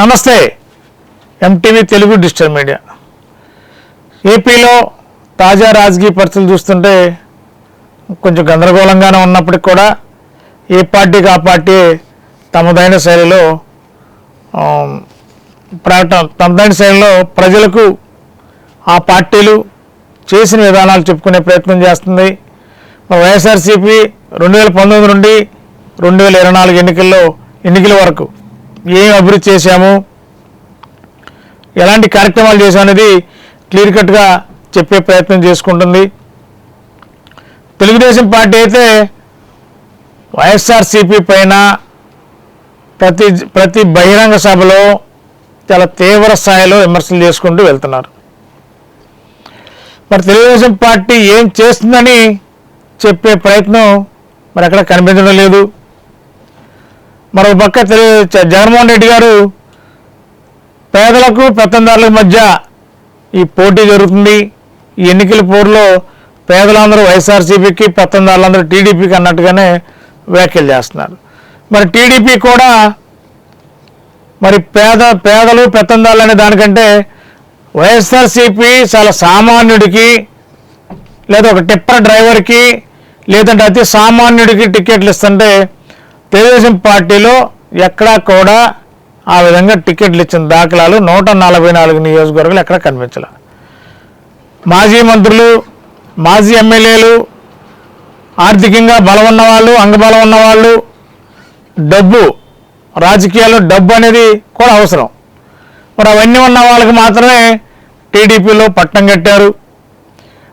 నమస్తే MTV Telugu digital media. ఏపీలో తాజా రాజకీయ పరిస్థితులు చూస్తుంటే కొంచెం గందరగోళంగానే ఉన్నప్పటికి కూడా ఏ పార్టీకి ఆ పార్టీ తమదైన శైలిలో ప్రకటన తమదైన శైలిలో ప్రజలకు ఆ పార్టీలు చేసిన విధానాలు చెప్పుకునే ప్రయత్నం చేస్తుంది. వైఎస్ఆర్సీపీ రెండు వేల పంతొమ్మిది నుండి రెండు వేల ఇరవై నాలుగు ఎన్నికల్లో ఎన్నికల వరకు ఏం అభివృద్ధి చేశాము? ఎలాంటి కార్యక్రమాలు చేశాం అనేది క్లియర్ కట్గా చెప్పే ప్రయత్నం చేసుకుంటుంది. తెలుగుదేశం పార్టీ అయితే వైఎస్ఆర్సీపీ పైన ప్రతి ప్రతి బహిరంగ సభలో చాలా తీవ్ర స్థాయిలో విమర్శలు చేసుకుంటూ వెళ్తున్నారు. మరి తెలుగుదేశం పార్టీ ఏం చేస్తుందని చెప్పే ప్రయత్నం మరి అక్కడ కనిపించడం లేదు. మరో పక్క తెలు జగన్మోహన్ రెడ్డి గారు పేదలకు పెత్తందారుల మధ్య ఈ పోటీ జరుగుతుంది. ఈ ఎన్నికల పోరులో పేదలందరూ వైఎస్ఆర్సీపీకి పెత్తందారులందరూ టీడీపీకి అన్నట్టుగానే వ్యాఖ్యలు చేస్తున్నారు. మరి టీడీపీ కూడా మరి పేద పేదలు పెత్తందారులు అనే దానికంటే వైఎస్ఆర్సీపీ చాలా సామాన్యుడికి లేదా ఒక టిప్పర్ డ్రైవర్కి లేదంటే అతి సామాన్యుడికి టికెట్లు ఇస్తుంటే తెలుగుదేశం పార్టీలో ఎక్కడా కూడా ఆ విధంగా టికెట్లు ఇచ్చిన దాఖలాలు నూట నలభై నాలుగు నియోజకవర్గాలు ఎక్కడ కనిపించాల. మాజీ మంత్రులు మాజీ ఎమ్మెల్యేలు ఆర్థికంగా బలం ఉన్నవాళ్ళు అంగబలం ఉన్నవాళ్ళు డబ్బు రాజకీయాల్లో డబ్బు అనేది కూడా అవసరం. మరి అవన్నీ ఉన్న వాళ్ళకి మాత్రమే టీడీపీలో పట్టం కట్టారు.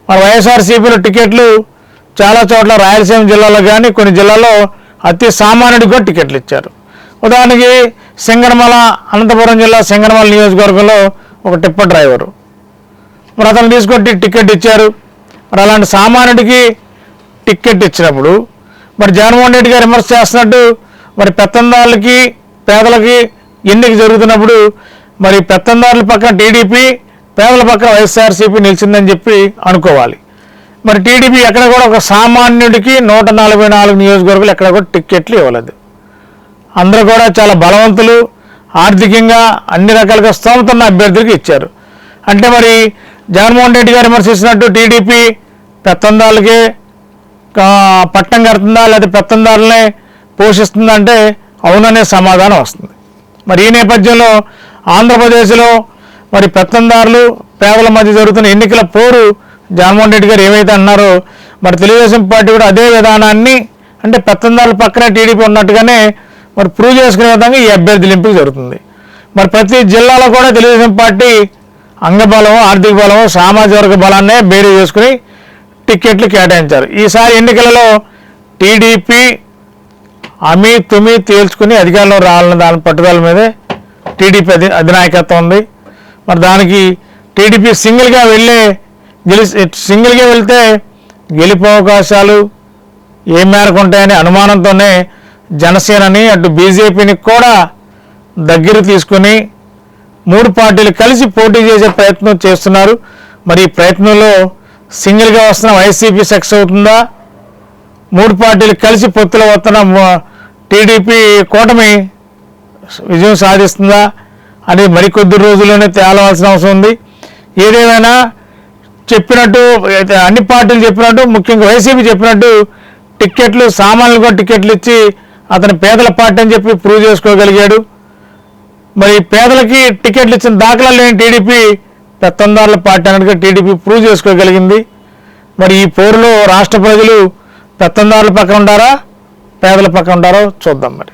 మరి వైఎస్ఆర్సీపీలో టికెట్లు చాలా చోట్ల రాయలసీమ జిల్లాలో కానీ కొన్ని జిల్లాల్లో అతి సామాన్యుడికి కూడా టికెట్లు ఇచ్చారు. ఉదాహరణకి సింగనమల అనంతపురం జిల్లా సింగనమల నియోజకవర్గంలో ఒక టిప్పర్ డ్రైవరు. మరి అతను తీసుకొట్టి టికెట్ ఇచ్చారు. మరి అలాంటి సామాన్యుడికి టికెట్ ఇచ్చినప్పుడు మరి జగన్మోహన్ రెడ్డి గారు విమర్శ చేస్తున్నట్టు మరి పెత్తందారులకి పేదలకి ఎన్నిక జరుగుతున్నప్పుడు మరి పెత్తందారుల పక్కన టీడీపీ పేదల పక్కన వైఎస్ఆర్సీపీ నిలిచిందని చెప్పి అనుకోవాలి. మరి టీడీపీ ఎక్కడ కూడా ఒక సామాన్యుడికి నూట నలభై నాలుగు నియోజకవర్గాలు ఎక్కడ కూడా టిక్కెట్లు ఇవ్వలేదు. అందరూ కూడా చాలా బలవంతులు ఆర్థికంగా అన్ని రకాలుగా స్తోమత ఉన్న అభ్యర్థులకు ఇచ్చారు. అంటే మరి జగన్మోహన్ రెడ్డి గారు విమర్శించినట్టు టీడీపీ పెత్తందారులకే పట్టం కడుతుందా లేదా పెత్తందారులనే పోషిస్తుందా అంటే అవుననే సమాధానం వస్తుంది. మరి ఈ నేపథ్యంలో ఆంధ్రప్రదేశ్లో మరి పెత్తందారులు పేదల మధ్య జరుగుతున్న ఎన్నికల పోరు జగన్మోహన్ రెడ్డి గారు ఏవైతే అన్నారో మరి తెలుగుదేశం పార్టీ కూడా అదే విధానాన్ని అంటే పెత్తందాల పక్కనే టీడీపీ ఉన్నట్టుగానే మరి ప్రూవ్ చేసుకునే విధంగా ఈ అభ్యర్థుల ఎంపిక జరుగుతుంది. మరి ప్రతి జిల్లాలో కూడా తెలుగుదేశం పార్టీ అంగబలం ఆర్థిక బలం సామాజిక వర్గ బలాన్నే బేరీ చేసుకుని టిక్కెట్లు కేటాయించారు. ఈసారి ఎన్నికలలో టీడీపీ అమీ తుమి తేల్చుకుని అధికారంలో రావాలన్న దాని పట్టుదల మీదే టీడీపీ అధి అధినాయకత్వం ఉంది. మరి దానికి టీడీపీ సింగిల్గా వెళ్ళే గెలిచి సింగిల్గా వెళ్తే గెలుపు అవకాశాలు ఏ మేరకు ఉంటాయనే అనుమానంతోనే జనసేనని అటు బీజేపీని కూడా దగ్గర తీసుకుని మూడు పార్టీలు కలిసి పోటీ చేసే ప్రయత్నం చేస్తున్నారు. మరి ఈ ప్రయత్నంలో సింగిల్గా వస్తున్న వైసీపీ సక్సెస్ అవుతుందా? మూడు పార్టీలు కలిసి పొత్తులో వస్తున్న టీడీపీ కూటమి విజయం సాధిస్తుందా? అనేది మరికొద్ది రోజుల్లోనే తేలవలసిన అవసరం ఉంది. ఏదేమైనా చెప్పినట్టు అన్ని పార్టీలు చెప్పినట్టు ముఖ్యంగా వైసీపీ చెప్పినట్టు టిక్కెట్లు సామాన్యులుగా టిక్కెట్లు ఇచ్చి అతని పేదల పార్టీ అని చెప్పి ప్రూవ్ చేసుకోగలిగాడు. మరి పేదలకి టికెట్లు ఇచ్చిన దాఖలా లేని టీడీపీ పెత్తందారుల పార్టీ అన్నట్టుగా టీడీపీ ప్రూవ్ చేసుకోగలిగింది. మరి ఈ పోరులో రాష్ట్ర ప్రజలు పెత్తందారుల పక్కన ఉండారా? పేదల పక్కన ఉండారో చూద్దాం మరి.